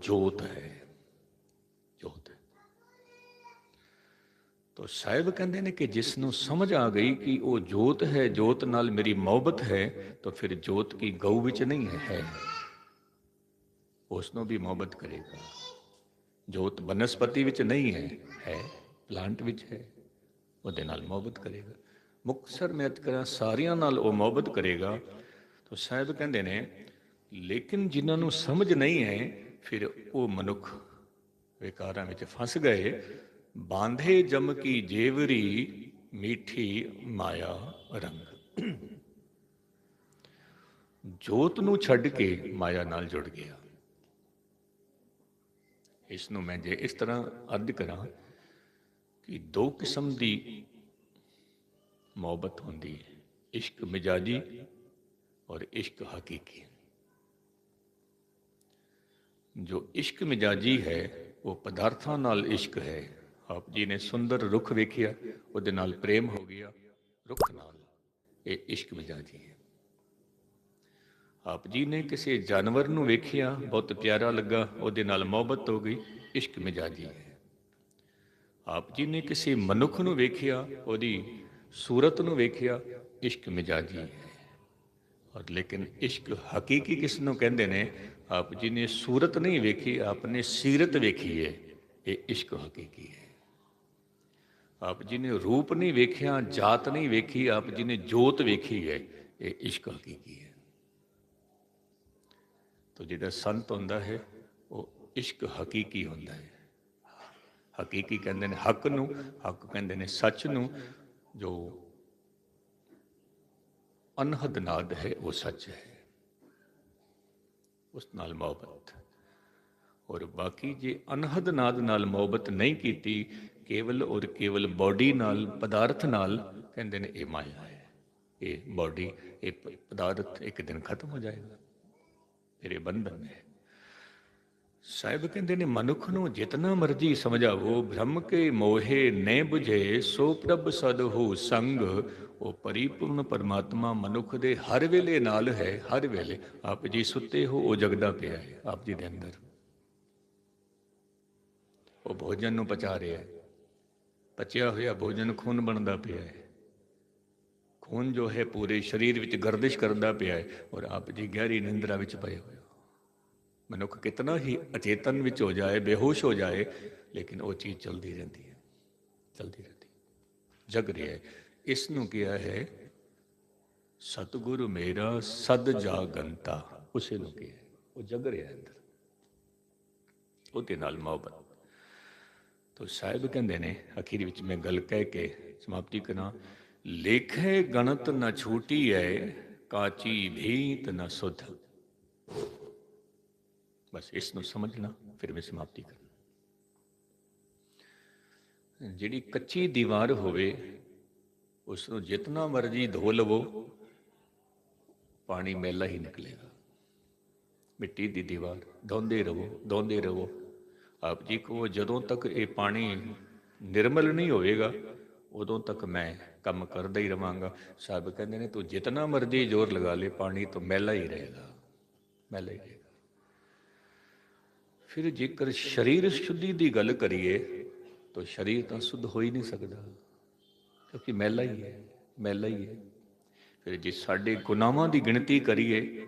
ਜੋਤ ਹੈ ਜੋਤ ਹੈ। ਤੋ ਸਾਹਿਬ ਕਹਿੰਦੇ ਨੇ ਕਿ ਜਿਸ ਨੂੰ ਸਮਝ ਆ ਗਈ ਕਿ ਉਹ ਜੋਤ ਹੈ, ਜੋਤ ਨਾਲ ਮੇਰੀ ਮੁਹੱਬਤ ਹੈ, ਤਾਂ ਫਿਰ ਜੋਤ ਕੀ ਗਊ ਵਿੱਚ ਨਹੀਂ ਹੈ ਹੈ। ਉਸ ਨੂੰ ਵੀ ਮੁਹੱਬਤ ਕਰੇਗਾ। ਜੋਤ ਬਨਸਪਤੀ ਵਿੱਚ ਨਹੀਂ ਹੈ ਹੈ, ਪਲਾਂਟ ਵਿੱਚ ਹੈ, ਉਹਦੇ ਨਾਲ ਮੁਹੱਬਤ ਕਰੇਗਾ। ਮੁਕਸਰ ਮਿਹਤ ਕਰਾਂ, ਸਾਰਿਆਂ ਨਾਲ ਉਹ ਮੁਹੱਬਤ ਕਰੇਗਾ। ਤਾਂ ਸਾਹਿਬ ਕਹਿੰਦੇ ਨੇ, ਲੇਕਿਨ ਜਿਨ੍ਹਾਂ ਨੂੰ ਸਮਝ ਨਹੀਂ ਹੈ ਫਿਰ ਉਹ ਮਨੁੱਖ ਵਿਕਾਰਾਂ ਵਿੱਚ ਫਸ ਗਏ। ਬਾਂਧੇ ਜਮ ਕੀ ਜੇਵਰੀ, ਮੀਠੀ ਮਾਇਆ ਰੰਗ। ਜੋਤ ਨੂੰ ਛੱਡ ਕੇ ਮਾਇਆ ਨਾਲ ਜੁੜ ਗਿਆ। ਇਸ ਨੂੰ ਮੈਂ ਜੇ ਇਸ ਤਰ੍ਹਾਂ ਅਰਧ ਕਰਾਂ ਕਿ ਦੋ ਕਿਸਮ ਦੀ ਮੁਹੱਬਤ ਹੁੰਦੀ ਹੈ। ਇਸ਼ਕ ਮਿਜਾਜੀ ਔਰ ਇਸ਼ਕ ਹਕੀਕੀ। ਜੋ ਇਸ਼ਕ ਮਿਜਾਜੀ ਹੈ, ਉਹ ਪਦਾਰਥਾਂ ਨਾਲ ਇਸ਼ਕ ਹੈ। ਆਪ ਜੀ ਨੇ ਸੁੰਦਰ ਰੁੱਖ ਵੇਖਿਆ, ਉਹਦੇ ਨਾਲ ਪ੍ਰੇਮ ਹੋ ਗਿਆ। ਰੁੱਖ ਨਾਲ ਇਹ ਇਸ਼ਕ ਮਿਜਾਜੀ ਹੈ। ਆਪ ਜੀ ਨੇ ਕਿਸੇ ਜਾਨਵਰ ਨੂੰ ਵੇਖਿਆ, ਬਹੁਤ ਪਿਆਰਾ ਲੱਗਾ, ਉਹਦੇ ਨਾਲ ਮੁਹੱਬਤ ਹੋ ਗਈ, ਇਸ਼ਕ ਮਿਜਾਜੀ ਹੈ। ਆਪ ਜੀ ਨੇ ਕਿਸੇ ਮਨੁੱਖ ਨੂੰ ਵੇਖਿਆ, ਉਹਦੀ ਸੂਰਤ ਨੂੰ ਵੇਖਿਆ, ਇਸ਼ਕ ਮਿਜਾਜੀ ਹੈ। ਔਰ ਲੇਕਿਨ ਇਸ਼ਕ ਹਕੀਕੀ ਕਿਸ ਨੂੰ ਕਹਿੰਦੇ ਨੇ ਆਪ ਜੀ ਨੇ ਸੂਰਤ ਨਹੀਂ ਵੇਖੀ ਆਪਨੇ ਸੀਰਤ ਵੇਖੀ ਹੈ, ਇਹ ਇਸ਼ਕ ਹਕੀਕੀ ਹੈ। ਆਪ ਜੀ ਨੇ ਰੂਪ ਨਹੀਂ ਵੇਖਿਆ, ਜਾਤ ਨਹੀਂ ਵੇਖੀ, ਆਪ ਜੀ ਨੇ ਜੋਤ ਵੇਖੀ ਹੈ, ਇਹ ਇਸ਼ਕ ਹਕੀਕੀ ਹੈ। ਤੋ ਜਿਹੜਾ ਸੰਤ ਹੁੰਦਾ ਹੈ, ਉਹ ਇਸ਼ਕ ਹਕੀਕੀ ਹੁੰਦਾ ਹੈ। ਹਕੀਕੀ ਕਹਿੰਦੇ ਨੇ ਹੱਕ ਨੂੰ, ਹੱਕ ਕਹਿੰਦੇ ਨੇ ਸੱਚ ਨੂੰ, ਜੋ ਅਨਹਦ ਨਾਦ ਹੈ, ਉਹ ਸੱਚ ਹੈ। ਉਸ ਨਾਲ ਮੁਹੱਬਤ। ਔਰ ਬਾਕੀ ਜੇ ਅਨਹਦ ਨਾਦ ਨਾਲ ਮੁਹੱਬਤ ਨਹੀਂ ਕੀਤੀ, ਕੇਵਲ ਔਰ ਕੇਵਲ ਬਾਡੀ ਨਾਲ, ਪਦਾਰਥ ਨਾਲ ਕਹਿੰਦੇ ਨੇ ਇਹ ਮਾਇਆ ਹੈ। ਇਹ ਬਾਡੀ ਇਹ ਪਦਾਰਥ ਇੱਕ ਦਿਨ ਖਤਮ ਹੋ ਜਾਏਗਾ। ਫਿਰ ਇਹ ਬੰਧਨ ਹੈ। ਸਾਹਿਬ ਕਹਿੰਦੇ ਨੇ, ਮਨੁੱਖ ਨੂੰ ਜਿਤਨਾ ਮਰਜ਼ੀ ਸਮਝਾਵੋ, ਬ੍ਰਹਮ ਕੇ ਮੋਹੇ ਨੇ ਬੁਝੇ, ਸੋ ਪ੍ਰਭ ਸਦ ਹੋ ਸੰਗ। ਉਹ ਪਰਿਪੂਰਨ ਪਰਮਾਤਮਾ ਮਨੁੱਖ ਦੇ ਹਰ ਵੇਲੇ ਨਾਲ ਹੈ, ਹਰ ਵੇਲੇ। ਆਪ ਜੀ ਸੁੱਤੇ ਹੋ, ਉਹ ਜਗਦਾ ਪਿਆ ਹੈ, ਆਪ ਜੀ ਦੇ ਅੰਦਰ। ਉਹ ਭੋਜਨ ਨੂੰ ਪਚਾ ਰਿਹਾ ਹੈ। ਪਚਿਆ ਹੋਇਆ ਭੋਜਨ ਖੂਨ ਬਣਦਾ ਪਿਆ ਹੈ। ਖੂਨ ਜੋ ਹੈ, ਪੂਰੇ ਸਰੀਰ ਵਿੱਚ ਗਰਦਿਸ਼ ਕਰਦਾ ਪਿਆ ਹੈ ਔਰ ਆਪ ਜੀ ਗਹਿਰੀ ਨਿੰਦਰਾ ਵਿੱਚ ਪਏ ਹੋਏ ਮਨੁੱਖ ਕਿਤਨਾ ਹੀ ਅਚੇਤਨ ਵਿੱਚ ਹੋ ਜਾਏ, ਬੇਹੋਸ਼ ਹੋ ਜਾਏ, ਲੇਕਿਨ ਉਹ ਚੀਜ਼ ਚਲਦੀ ਰਹਿੰਦੀ ਹੈ, ਚਲਦੀ ਰਹਿੰਦੀ ਜਗ ਰਿਹਾ ਹੈ। ਇਸ ਨੂੰ ਕਿਹਾ ਹੈ, ਸਤਿਗੁਰੂ ਮੇਰਾ ਸਦ ਜਾਗੰਤਾ। ਉਸੇ ਨੂੰ ਕਿਹਾ ਉਹ ਜਗ ਰਿਹਾ ਅੰਦਰ। ਉਹਦੇ ਨਾਲ ਮੁਹੱਬਤ। ਤੋ ਸਾਹਿਬ ਕਹਿੰਦੇ ਨੇ, ਅਖੀਰ ਵਿੱਚ ਮੈਂ ਗੱਲ ਕਹਿ ਕੇ ਸਮਾਪਤੀ ਕਰਾਂ, ਲੇਖੇ ਗਣਤ ਨਾ ਛੂਟੀ ਹੈ ਕਾਚੀ ਭੀਤ ਨਾ ਸੁਧ। ਬਸ ਇਸ ਨੂੰ ਸਮਝਣਾ, ਫਿਰ ਮੈਂ ਸਮਾਪਤੀ ਕਰਨਾ। ਜਿਹੜੀ ਕੱਚੀ ਦੀਵਾਰ ਹੋਵੇ, ਉਸ ਨੂੰ ਜਿਤਨਾ ਮਰਜ਼ੀ ਧੋ ਲਵੋ, ਪਾਣੀ ਮੈਲਾ ਹੀ ਨਿਕਲੇਗਾ। ਮਿੱਟੀ ਦੀ ਦੀਵਾਰ, ਧੋਂਦੇ ਰਹੋ ਧੋਂਦੇ ਰਹੋ। ਆਪ ਜੀ ਕੋ ਜਦੋਂ ਤੱਕ ਇਹ ਪਾਣੀ ਨਿਰਮਲ ਨਹੀਂ ਹੋਵੇਗਾ, ਉਦੋਂ ਤੱਕ ਮੈਂ ਕੰਮ ਕਰਦਾ ਹੀ ਰਵਾਂਗਾ। ਸਾਹਿਬ ਕਹਿੰਦੇ ਨੇ, ਤੂੰ ਜਿਤਨਾ ਮਰਜ਼ੀ ਜ਼ੋਰ ਲਗਾ ਲੈ, ਪਾਣੀ ਤੋਂ ਮੈਲਾ ਹੀ ਰਹੇਗਾ। ਮੈਲਾ ਹੀ ਰਹੇਗਾ। ਫਿਰ ਜੇਕਰ ਸਰੀਰ ਸ਼ੁੱਧੀ ਦੀ ਗੱਲ ਕਰੀਏ, ਤਾਂ ਸਰੀਰ ਤਾਂ ਸੁੱਧ ਹੋ ਹੀ ਨਹੀਂ ਸਕਦਾ, ਕਿਉਂਕਿ ਮੈਲਾ ਹੀ ਹੈ, ਮੈਲਾ ਹੀ ਹੈ। ਫਿਰ ਜੇ ਸਾਡੇ ਗੁਨਾਹਾਂ ਦੀ ਗਿਣਤੀ ਕਰੀਏ,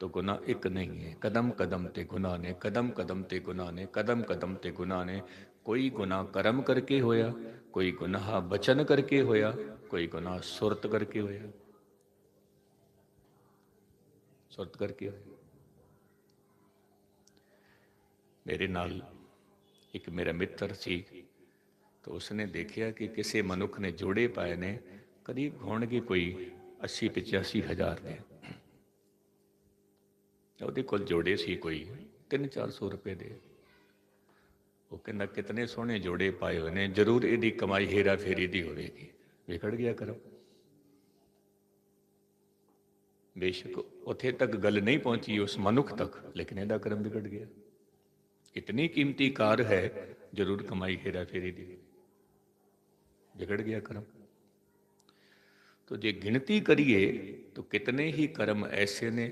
ਤਾਂ ਗੁਨਾਹ ਇੱਕ ਨਹੀਂ ਹੈ। ਕਦਮ ਕਦਮ ਤੇ ਗੁਨਾਹ ਨੇ, ਕਦਮ ਕਦਮ ਤੇ ਗੁਨਾਹ ਨੇ, ਕਦਮ ਕਦਮ ਤੇ ਗੁਨਾਹ ਨੇ। ਕੋਈ ਗੁਨਾਹ ਕਰਮ ਕਰਕੇ ਹੋਇਆ, ਕੋਈ ਗੁਨਾਹ ਬਚਨ ਕਰਕੇ ਹੋਇਆ, ਕੋਈ ਗੁਨਾਹ ਸੁਰਤ ਕਰਕੇ ਹੋਇਆ। ਸੁਰਤ ਕਰਕੇ ਹੋਇਆ। ਮੇਰੇ ਨਾਲ ਇੱਕ ਮੇਰਾ ਮਿੱਤਰ ਸੀ, ਤਾਂ ਉਸਨੇ ਦੇਖਿਆ ਕਿ ਕਿਸੇ ਮਨੁੱਖ ਨੇ ਜੋੜੇ ਪਾਏ ਨੇ, ਕਰੀਬ ਹੋਣਗੇ ਕੋਈ 80 85 ਹਜ਼ਾਰ ਦੇ। ਉਹਦੇ ਕੋਲ ਜੋੜੇ ਸੀ ਕੋਈ 3-400 ਰੁਪਏ ਦੇ। ਉਹ ਕਹਿੰਦਾ, ਕਿਤਨੇ ਸੋਹਣੇ ਜੋੜੇ ਪਾਏ ਹੋਏ ਨੇ, ਜ਼ਰੂਰ ਇਹਦੀ ਕਮਾਈ ਹੇਰਾ ਫੇਰੀ ਦੀ ਹੋਵੇਗੀ। ਵਿਖੜ ਗਿਆ ਕਰੋ। ਬੇਸ਼ੱਕ ਉੱਥੇ ਤੱਕ ਗੱਲ ਨਹੀਂ ਪਹੁੰਚੀ ਉਸ ਮਨੁੱਖ ਤੱਕ, ਲੇਕਿਨ ਇਹਦਾ ਕਰਮ ਵਿਗੜ ਗਿਆ। ਇਤਨੀ ਕੀਮਤੀ ਕਾਰ ਹੈ ਜ਼ਰੂਰ ਕਮਾਈ ਹੇਰਾ ਫੇਰੀ ਦੀ ਵਿਗੜ ਗਿਆ ਕਰਮ तो ਜੇ ਗਿਣਤੀ ਕਰੀਏ तो ਕਿਤਨੇ ਹੀ ਕਰਮ ਐਸੇ ਨੇ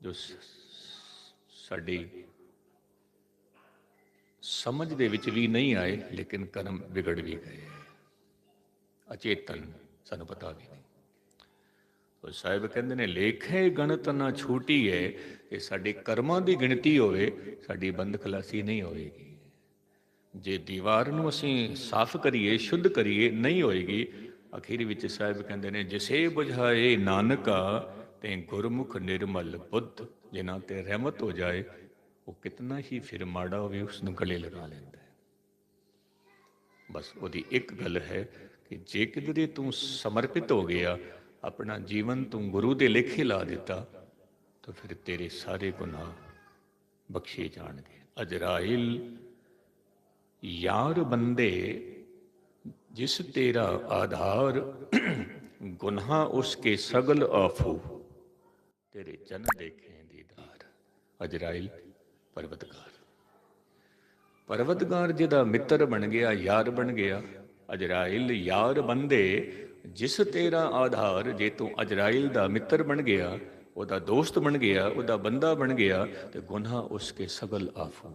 ਜੋ ਸਾਡੀ ਸਮਝ ਦੇ ਵਿੱਚ ਵੀ ਨਹੀਂ ਆਏ ਲੇਕਿਨ ਕਰਮ ਵਿਗੜ ਵੀ ਗਏ ਅਚੇਤਨ ਸਾਨੂੰ ਪਤਾ ਵੀ ਨਹੀਂ ਉਹ ਸਾਹਿਬ ਕਹਿੰਦੇ ਨੇ, ਲੇਖੇ ਗਣਤ ਨਾ ਛੋਟੀ ਹੈ ਕਿ ਸਾਡੇ ਕਰਮਾਂ ਦੀ ਗਿਣਤੀ ਹੋਵੇ, ਸਾਡੀ ਬੰਦ ਖਲਾਸੀ ਨਹੀਂ ਹੋਵੇਗੀ ਜੇ ਦੀਵਾਰ ਨੂੰ ਅਸੀਂ ਸਾਫ਼ ਕਰੀਏ, ਸ਼ੁੱਧ ਕਰੀਏ, ਨਹੀਂ ਹੋਏਗੀ। ਅਖੀਰ ਵਿੱਚ ਸਾਹਿਬ ਕਹਿੰਦੇ ਨੇ, ਜਿਸੇ ਬੁਝਾਏ ਨਾਨਕਾ, ਤੇ ਗੁਰਮੁਖ ਨਿਰਮਲ ਬੁੱਧ, ਜਿਨ੍ਹਾਂ ਤੇ ਰਹਿਮਤ ਹੋ ਜਾਏ, ਉਹ ਕਿਤਨਾ ਹੀ ਫਿਰ ਮਾੜਾ ਹੋਵੇ, ਉਸ ਨੂੰ ਗਲੇ ਲਗਾ ਲੈਂਦਾ ਹੈ। ਬਸ ਉਹਦੀ ਇੱਕ ਗੱਲ ਹੈ ਕਿ ਜੇ ਕਿਧਰੇ ਤੂੰ ਸਮਰਪਿਤ ਹੋ ਗਿਆ ਆਪਣਾ ਜੀਵਨ ਤੂੰ ਗੁਰੂ ਦੇ ਲੇਖੇ ਲਾ ਦਿੱਤਾ, ਤਾਂ ਫਿਰ ਤੇਰੇ ਸਾਰੇ ਗੁਨਾਹ ਬਖਸ਼ੇ ਜਾਣਗੇ। ਅਜਰਾਇਲ, ਯਾਰ ਬੰਦੇ, ਜਿਸ ਤੇਰਾ ਆਧਾਰ ਗੁਨਾਹ ਉਸਕੇ ਸਗਲ ਆਫੂ, ਤੇਰੇ ਜਨ ਦੇਖੇ ਦੀਦਾਰ ਅਜਰਾਇਲ, ਪਰਵਤਗਾਰ। ਪਰਵਤਗਾਰ ਜਿਹਦਾ ਮਿੱਤਰ ਬਣ ਗਿਆ, ਯਾਰ ਬਣ ਗਿਆ। ਅਜਰਾਇਲ, ਯਾਰ ਬੰਦੇ ਜਿਸ ਤੇਰਾ ਆਧਾਰ ਜੇ ਤੂੰ ਅਜਰਾਇਲ ਦਾ ਮਿੱਤਰ ਬਣ ਗਿਆ, ਉਹਦਾ ਦੋਸਤ ਬਣ ਗਿਆ, ਉਹਦਾ ਬੰਦਾ ਬਣ ਗਿਆ, ਤੇ ਗੁਨਾਹ ਉਸਕੇ ਸਗਲ ਆਫੂ।